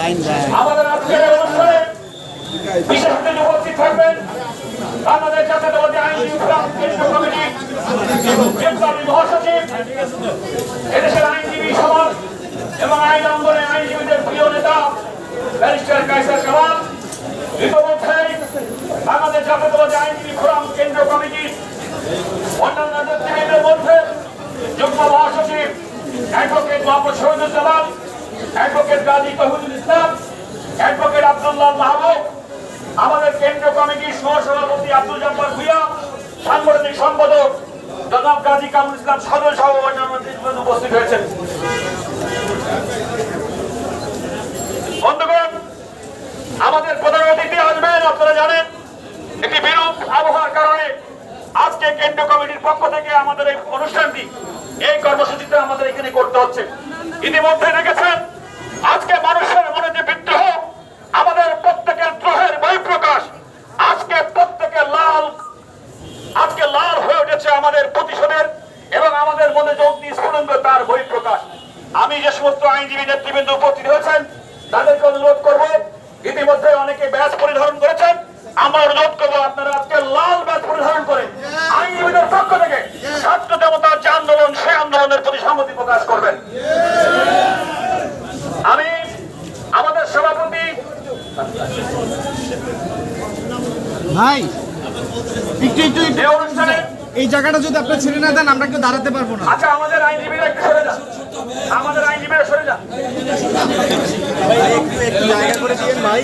আমাদের আজকের অনুষ্ঠানে বিশেষ অতিথি উপস্থিত থাকবেন। বাংলাদেশ কেন্দ্রীয় কমিটি বিপ্লবী মহাসচিব, এদেশের আইনজীবী সমাজ এবং আইন অঙ্গনে আইনজীবীদের প্রিয় নেতা, ব্যারিস্টার কাইসার কামাল ইতিমধ্যেই বাংলাদেশ জাতীয়তাবাদী আইনজীবী কেন্দ্রীয় কমিটি, অন্যান্য নেতৃবৃন্দের মধ্যে যুগ্ম মহাসচিব, advocate Mohammad Shahiduzzaman advocate Gazi Tohidul Islam, advocate Abdullah Mahbub, আমাদের কেন্দ্রীয় কমিটির সহসভাপতি আব্দুল জব্বার ভুইয়া, সাংগঠনিক সম্পাদক জনাব গাজী কামরুল ইসলাম সাদর সহ অন্যান্য উপস্থিত হয়েছেন। বন্ধুগণ, আমাদের প্রধান অতিথি আসবেন, আপনারা জানেন, একটি বিরূপ আবহাওয়ার কারণে আজকে কেন্দ্রীয় কমিটির পক্ষ থেকে আমাদের এই অনুষ্ঠানটি, এই কর্মসূচিতে আমাদের এখানে করতে হচ্ছে। ইতিমধ্যে দেখেছেন আজকে মানুষের মনে যে বিদ্রোহ, আমাদের প্রত্যেকের দ্রোহের বহিঃপ্রকাশ। আজকে প্রত্যেকের লাল, আজকে লাল হয়ে উঠেছে আমাদের প্রতিশোধের এবং আমাদের মনে যে অগ্নি স্ফুলিঙ্গ, তার বহিঃপ্রকাশ। আমি যে সমস্ত আইনজীবী নেতৃবৃন্দ উপস্থিত হয়েছেন, তাদেরকে অনুরোধ করব, ইতিমধ্যে অনেকে ব্যাস পরিধারণ করেছেন, আমরা অনুরোধ করব আপনারা আজকে লাল ব্যাস পরিধারণ করে আইনজীবীদের পক্ষ থেকে ছাত্র দেবতার যে আন্দোলন, সেই আন্দোলনের প্রতি সম্মতি প্রকাশ করবেন আমি আমাদের সভাপতি ভাই একটু একটু এই অনুষ্ঠানে এই জায়গাটা যদি আপনি ছেড়ে না দেন আমরা কেউ দাঁড়াতে পারব না। আচ্ছা আমাদের আইনজীবীরা একটু সরে যান। আমাদের আইনজীবীরা সরে যান। একটু একটু জায়গা করে দিয়েন ভাই।